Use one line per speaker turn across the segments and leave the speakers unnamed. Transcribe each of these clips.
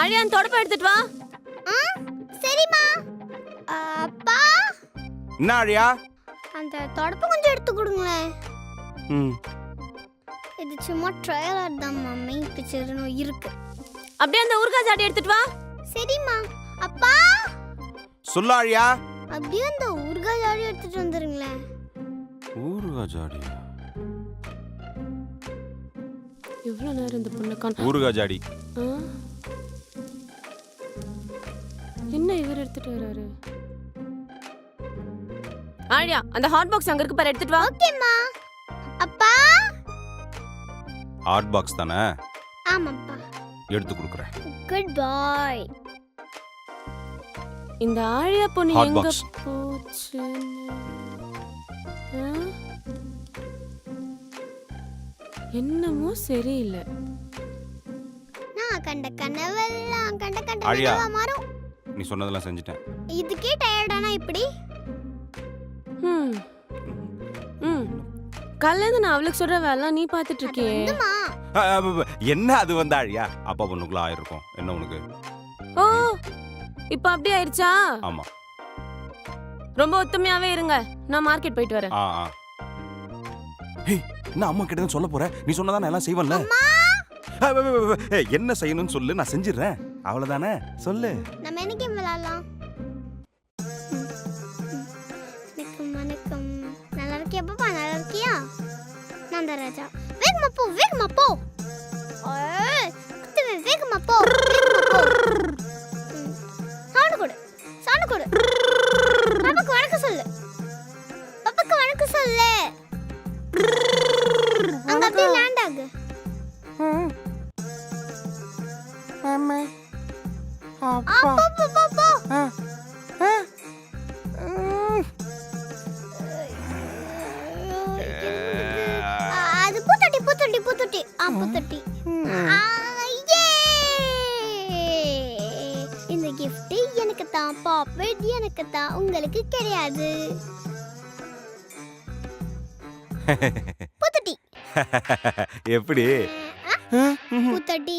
அழியான் தொடப்பம் எடுத்துட்டு வா.
ஆ சரிம்மா. அப்பா.
என்ன ஆழியா
அந்த தொடப்பு கொஞ்சம் எடுத்து கொடுங்களேன்.
ம்.
இது சும்மா ட்ரையலர் தான் மெயின் பிக்சர்னு இருக்கு.
அப்படியே அந்த ஊர்கா ஜாடி எடுத்துட்டு வா.
சரிம்மா. அப்பா.
சொல்லு ஆழியா
அப்படியே அந்த ஊறுகாய் ஜாடி எடுத்துட்டு வந்துருங்களேன்.
ஊருகா ஜாடியா
எவ்வளவு நேரம் இந்த பொண்ணை
ஊருகா ஜாடி?
என்ன இவர் எடுத்துட்டு வராரு? ஆழியா அந்த ஹாட் பாக்ஸ் அங்க இருக்கு பாரு எடுத்துட்டு வா.
ஓகேம்மா. அப்பா.
ஹாட் பாக்ஸ் தானே?
ஆமாப்பா.
எடுத்து கொடுக்குறேன்.
குட் பாய்
இந்த ஆழியா பொண்ணு எங்க. போச்சு என்னமோ சரியில்லை.
நான் கண்ட கனவெல்லாம் கண்ட கண்ட. கனவா மாறும்.
நீ சொன்னதெல்லாம் செஞ்சுட்டேன்.
இதுக்கே டயர்டானா இப்படி?
ம் ம் கல்யாணம் நான் அவளுக்கு சொல்ற வேலை நீ பார்த்துட்டு இருக்கியே
அ, அ, என்ன அது வந்து ஆழியா? அப்பா பொண்ணுக்குள்ள ஆயிருக்கும். என்ன உனக்கு?
ஓ இப்போ அப்படியே ஆயிடுச்சா
ஆமா.
ரொம்ப ஒத்துமையாவே இருங்க. நான் மார்க்கெட் போயிட்டு வரேன்.
ஆ ஆ. ஏய் என்ன அம்மா கிட்ட சொல்ல போற நீ சொன்னதா நான் எல்லாம் செய்வேன்ல. என்ன செய்யணும்னு சொல்லு நான் செஞ்சிடுறேன். அவ்வளவுதானே? சொல்லு.
நம்ம என்ன கேம் விளையாடலாம் வணக்கம் வணக்கம். நல்லா இருக்கியா பாப்பா? நல்லா இருக்கியா? நான் தான் ராஜா. வேகமா போ வேகமா போ. வேகமா போ. சவுண்டு கொடு சவுண்டு கொடு. பாப்பாக்கு வணக்கம் சொல்லு. பாப்பாக்கு வணக்கம் சொல்லு. அங்க அப்படியே லேண்ட் ஆகு. அப்பா. அப்பா அப்பா அது பூத்தொட்டி பூத்தொட்டி பூத்தொட்டி. ஆ பூத்தொட்டி! இந்த gift எனக்கு தான் பாப்பட் எனக்கு தான். உங்களுக்கு கிடையாது. பூத்தொட்டி.
எப்படி?
பூத்தொட்டி.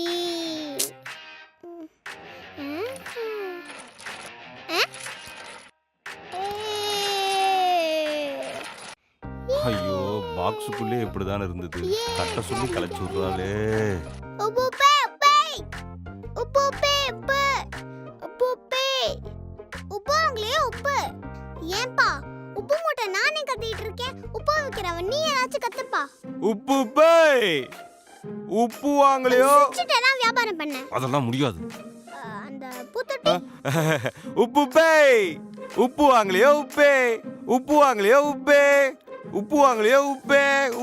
ஐயோ பாக்ஸுக்குள்ளே இப்படிதானே இருந்தது. கட்ட சொல்லி கலைச்சு விடுறாளே.
உப்பு மூட்டை நானே கத்திட்டு இருக்கேன். உப்பு வைக்கிறவன் நீ ஏதாச்சும் கத்துப்பா.
உப்பு பை உப்பு வாங்கலையோ?
சிட்டெல்லாம் வியாபாரம் பண்ண.
அதெல்லாம் முடியாது.
அந்த பூத்தொட்டி?
உப்பு பை உப்பு வாங்கலையோ உப்பே? உப்பு வாங்கலையோ உப்பே? உப்பு வாங்கலையோ உப்பே?